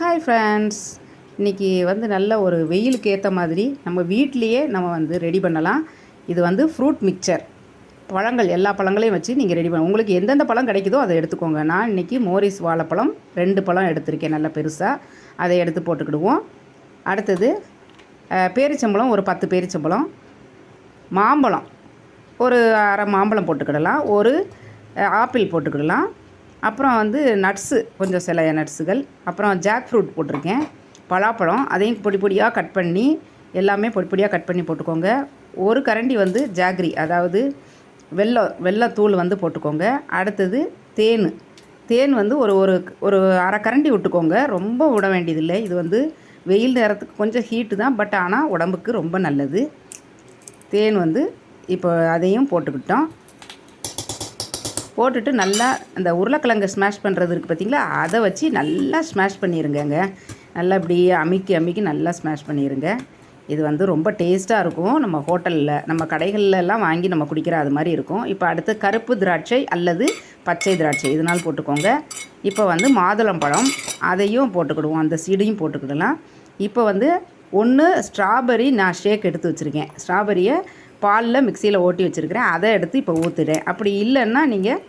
Hi friends இன்றைக்கி வந்து நல்ல ஒரு வெயிலுக்கு ஏற்ற மாதிரி நம்ம வீட்லேயே நம்ம வந்து ரெடி பண்ணலாம். இது வந்து ஃப்ரூட் மிக்சர் பழங்கள் எல்லா பழங்களையும் வச்சு நீங்கள் ரெடி பண்ண உங்களுக்கு எந்தெந்த பழம் கிடைக்குதோ அதை எடுத்துக்கோங்க. நான் இன்றைக்கி மோரிஸ் வாழைப்பழம் ரெண்டு பழம் எடுத்திருக்கேன் நல்ல பெருசாக அதை எடுத்து போட்டுக்கிடுவோம். அடுத்தது பேரிச்சம்பழம் ஒரு பத்து பேரிச்சம்பழம். மாம்பழம் ஒரு அரை மாம்பழம் போட்டுக்கிடலாம். ஒரு ஆப்பிள் போட்டுக்கிடலாம். அப்புறம் வந்து நட்ஸு கொஞ்சம் சில நட்ஸுகள். அப்புறம் ஜாக் ஃப்ரூட் போட்டிருக்கேன். பலாப்பழம் அதையும் பொடி பொடியாக கட் பண்ணி எல்லாமே பொடி பொடியாக கட் பண்ணி போட்டுக்கோங்க. ஒரு கரண்டி வந்து ஜாக்ரி அதாவது வெள்ளம் வெள்ளத்தூள் வந்து போட்டுக்கோங்க. அடுத்தது தேன். தேன் வந்து ஒரு ஒரு ஒரு அரை கரண்டி விட்டுக்கோங்க. ரொம்ப விட வேண்டியதில்லை. இது வந்து வெயில் நேரத்துக்கு கொஞ்சம் ஹீட்டு தான் பட் ஆனால் உடம்புக்கு ரொம்ப நல்லது. தேன் வந்து இப்போ அதையும் போட்டுக்கிட்டோம். போட்டுட்டு நல்லா அந்த உருளைக்கிழங்கு ஸ்மாஷ் பண்ணுறது இருக்குது பார்த்தீங்களா அதை வச்சு நல்லா ஸ்மாஷ் பண்ணிடுங்கங்க நல்லா இப்படி அமுக்கி அமுக்கி நல்லா ஸ்மாஷ் பண்ணிடுங்க இது வந்து ரொம்ப டேஸ்ட்டாக இருக்கும். நம்ம ஹோட்டலில் நம்ம கடைகள்லாம் எல்லாம் வாங்கி நம்ம குடிக்கிற அது மாதிரி இருக்கும். இப்போ அடுத்து கருப்பு திராட்சை அல்லது பச்சை திராட்சை இதனால் போட்டுக்கோங்க. இப்போ வந்து மாதுளம்பழம் அதையும் போட்டுக்கிடுவோம். அந்த சீடையும் போட்டுக்கிடலாம். இப்போ வந்து ஒன்று ஸ்ட்ராபெரி நான் ஷேக் எடுத்து வச்சுருக்கேன். ஸ்ட்ராபெரியை பாலில் மிக்சியில் ஓட்டி வச்சுருக்கிறேன். அதை எடுத்து இப்போ ஊற்றுறேன் அப்படி இல்லைன்னா நீங்கள்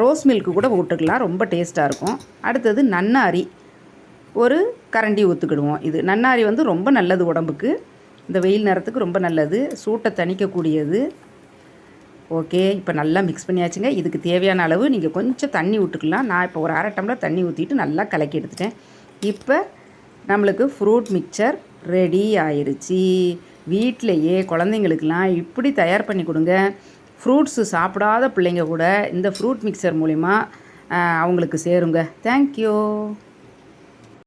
ரோஸ் மில்க்கு கூட ஊட்டுக்கலாம். ரொம்ப டேஸ்ட்டாக இருக்கும். அடுத்தது நன்னாரி. ஒரு கரண்டி ஊற்றுக்கிடுவோம் இது நன்னாரி வந்து ரொம்ப நல்லது உடம்புக்கு. இந்த வெயில் நேரத்துக்கு ரொம்ப நல்லது. சூட்டை தணிக்கக்கூடியது. ஓகே இப்போ நல்லா மிக்ஸ் பண்ணியாச்சுங்க. இதுக்கு தேவையான அளவு நீங்கள் கொஞ்சம் தண்ணி விட்டுக்கலாம் நான் இப்போ ஒரு அரை டம்ளர் தண்ணி ஊற்றிட்டு நல்லா கலக்கி எடுத்துட்டேன். இப்போ நம்மளுக்கு ஃப்ரூட் மிக்சர் ரெடி ஆயிடுச்சு வீட்டிலையே குழந்தைங்களுக்கெல்லாம் இப்படி தயார் பண்ணி கொடுங்க. ஃப்ரூட்ஸு சாப்பிடாத பிள்ளைங்க கூட இந்த ஃப்ரூட் மிக்சர் மூலிமா அவங்களுக்கு சேருங்க. தேங்க்யூ